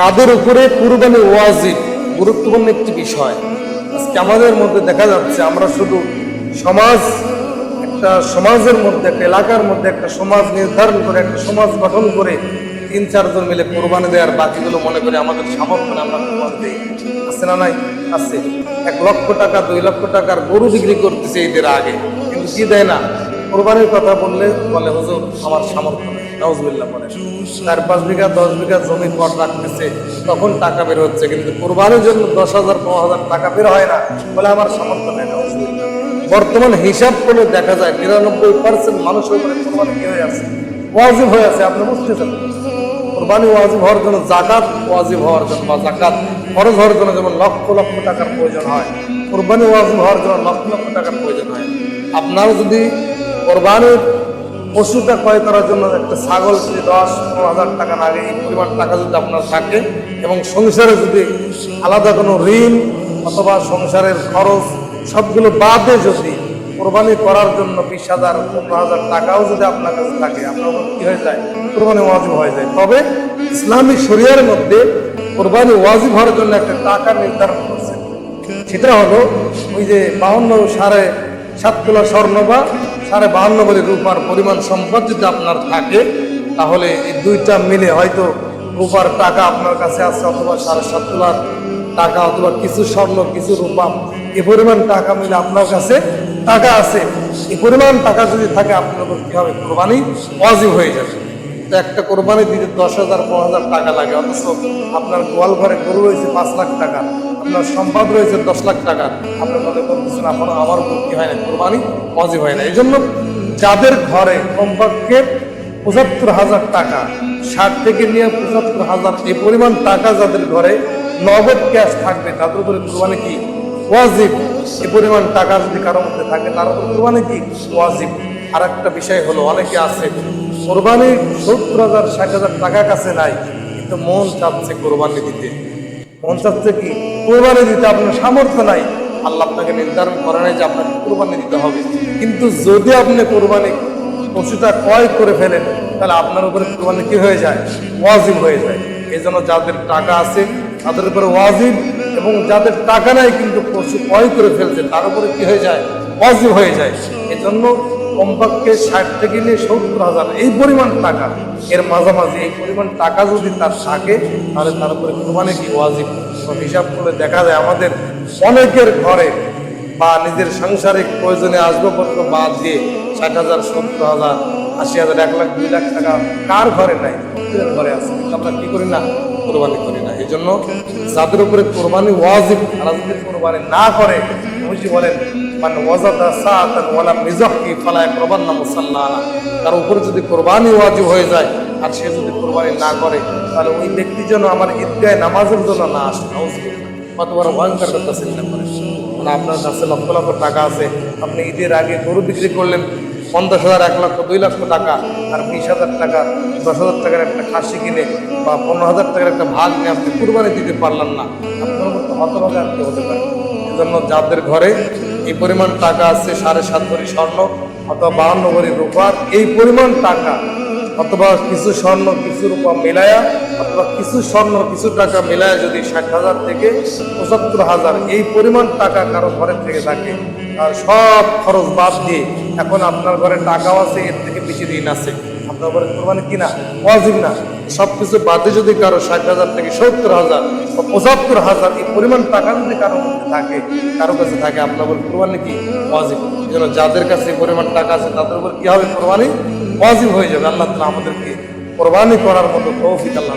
কাদের উপরে কুরবানি ওয়াজিব? গুরুত্বপূর্ণ একটি বিষয়। আজকে আমাদের মধ্যে দেখা যাচ্ছে, আমরা শুধু সমাজ, একটা সমাজের মধ্যে, একটা এলাকার মধ্যে একটা সমাজ নির্ধারণ করে, একটা সমাজ গঠন করে তিন, চারজন মিলে কোরবানি দেওয়ার বাকিগুলো মনে করে আমাদের সামর্থ্য আমরা কোরবানি দিই। আছে না নাই? আছে। এক লক্ষ টাকা, দুই লক্ষ টাকার গরু বিক্রি করতেছে ঈদের আগে। কিন্তু কি দেয় না? কোরবানির কথা বললে বলে, হুজুর, আমার সামর্থ্য নেই। বলে। চার পাঁচ বিঘা, দশ বিঘা জমি কর রাখতেছে, তখন টাকা বের হচ্ছে। কিন্তু কোরবানির জন্য দশ হাজার, পনেরো হাজার টাকা বের হয় না বলে আমার সামর্থ্য নেই বর্তমান হিসাব করে দেখা যায় নিরানব্বই পার্সেন্ট মানুষের উপরে কোরবানি হয়ে আছে? ওয়াজিব হয়ে আছে, আপনি বুঝতে বুঝতেছেন? কোরবানি ওয়াজিব হওয়ার জন্য জাকাত ওয়াজিব হওয়ার জন্য বা জাকাত খরচ হওয়ার জন্য যেমন লক্ষ লক্ষ টাকার প্রয়োজন হয়, কোরবানি ওয়াজিব হওয়ার জন্য লক্ষ লক্ষ টাকার প্রয়োজন হয়। আপনার যদি কোরবানির পশুটা ক্রয় করার জন্য একটা ছাগল যদি দশ, পনেরো হাজার টাকা লাগে, এই পরিমাণ টাকা যদি আপনার থাকে এবং সংসারে যদি আলাদা কোনো ঋণ অথবা সংসারের খরচ সবগুলো বাদে যদি কোরবানি করার জন্য বিশ হাজার, পনেরো হাজার টাকাও যদি আপনার কাছে থাকে, আপনার কি হয়ে যায়? কোরবানি ওয়াজিব হয়ে যায়। তবে ইসলামী শরিয়ার মধ্যে কোরবানি ওয়াজিব হওয়ার জন্য একটা টাকা নির্ধারণ করছে। সেটা হলো ওই যে বাহান্ন সাড়ে সাত তোলা স্বর্ণ বা সাড়ে বাহান্ন কোটি রূপার পরিমাণ সম্পদ যদি আপনার থাকে, তাহলে এই দুইটা মিলে হয়তো রূপার টাকা আপনার কাছে আছে অথবা সাড়ে সাত তোলার টাকা অথবা কিছু স্বর্ণ, কিছু রূপা, এ পরিমাণ টাকা মিলে আপনার কাছে টাকা আছে। এ পরিমাণ টাকা যদি থাকে, আপনার উপর হবে কোরবানি অজিব হয়ে যাবে। একটা কোরবানি দিতে দশ হাজার, পনেরো হাজার টাকা লাগে, অথচ আপনার গোয়াল ঘরে গরু রয়েছে পাঁচ লাখ টাকা, আপনার সম্পদ রয়েছে দশ লাখ টাকা। আপনি মনে করতেছেন আপনার আমার উপর কি হয় না কোরবানি ওয়াজিব হয় না এই জন্য যাদের ঘরে কমপক্ষে পঁচাত্তর হাজার টাকা, ষাট থেকে নিয়ে পঁচাত্তর হাজার এই পরিমাণ টাকা যাদের ঘরে নগদ ক্যাশ থাকবে, তাদের উপরে কোরবানি কি ওয়াজিব? এ পরিমাণ টাকা যদি কারোর মধ্যে থাকে, তার উপর কোরবানি কি ওয়াজিব? আর একটা বিষয় হলো, অনেকে আছে কোরবানি সত্তর হাজার, ষাট হাজার টাকা কাছে নাই, কিন্তু মন চাচ্ছে কোরবানি দিতে। মন চাচ্ছে কি? কোরবানি দিতে আপনার সামর্থ্য নাই। আল্লাহ আপনাকে নির্ধারণ করে নাই যে আপনাকে কোরবানি দিতে হবে। কিন্তু যদি আপনি কোরবানি পশুটা ক্রয় করে ফেলেন, তাহলে আপনার উপরে কোরবানি কি হয়ে যায়? ওয়াজিব হয়ে যায়। এই জন্য যাদের টাকা আছে, তাদের উপরে ওয়াজিব এবং যাদের টাকা নাই কিন্তু পশু ক্রয় করে ফেলছে, তার উপরে কি হয়ে যায়? ওয়াজিব হয়ে যায়। এই জন্য কমপক্ষে ষাট থেকে নিয়ে সত্তর হাজার এই পরিমাণ টাকা। এর মাঝামাঝি এই পরিমাণ টাকা যদি তার থাকে, তাহলে তার উপরে কোরবানি কি ওয়াজিব? হিসাব করে দেখা যায় আমাদের অনেকের ঘরে বা নিজের সাংসারিক প্রয়োজনে আসবাবপত্র বাদ দিয়ে ষাট হাজার, সত্তর হাজার, আশি হাজার, এক লাখ, দুই লাখ টাকা কার ঘরে নাই? ঘরে আছে। আমরা কি করি না? কোরবানি করি না। এই জন্য যাদের উপরে কোরবানি ওয়াজিব, তারা যদি কোরবানি না করে মুজি বলেন মানে ওয়াজাদা সাআতান ওয়ালা মিজাহি ফালা তার উপরে যদি কোরবানি ওয়াজিব হয়ে যায় আর সে যদি কোরবানি না করে, তাহলে ওই ব্যক্তি যেন আমার ঈদগাহে নামাজের জন্য না আসে। ভয়ঙ্কর কথা চিন্তা করে মানে আপনার কাছে লক্ষ লক্ষ টাকা আছে, আপনি ঈদের আগে গরু বিক্রি করলেন পঞ্চাশ হাজার, এক লক্ষ, দুই লক্ষ টাকা, আর বিশ হাজার টাকা, দশ হাজার টাকার একটা খাসি কিনে বা পনেরো হাজার টাকার একটা ভাগ নিয়ে আপনি কুরবানি দিতে পারলেন না, আপনার মতো হতভাগে কি হতে পারে। এজন্য যাদের ঘরে এই পরিমাণ টাকা আছে, সাড়ে সাত ভরি স্বর্ণ অথবা বাহান্ন ভরি রূপার এই পরিমাণ টাকা অথবা কিছু স্বর্ণ, কিছু রূপা মেলায়া, অথবা কিছু স্বর্ণ, কিছু টাকা মেলায়া যদি ষাট হাজার থেকে পঁচাত্তর হাজার, এই পরিমাণ টাকা কারও ঘরের থেকে থাকে আর সব খরচ বাদ দিয়ে এখন আপনার ঘরে টাকাও আছে, এর থেকে বেশি ঋণ আছে। কোরবানি কিনা, ওয়াজিব না। সব কিছু বাদে যদি কারও ষাট হাজার থেকে সত্তর হাজার বা পঁচাত্তর হাজার এই পরিমাণ টাকা যদি কারও মধ্যে থাকে, কারও কাছে থাকে, আপনার উপর কোরবানি কি? ওয়াজিব। জন্য যাদের কাছে পরিমাণ টাকা আছে, তাদের উপর কি হবে কোরবানি? ওয়াজিব হয়ে যাবে। আল্লাহ তালা আমাদেরকে কোরবানি করার মতো তৌফিক আল্লাহ।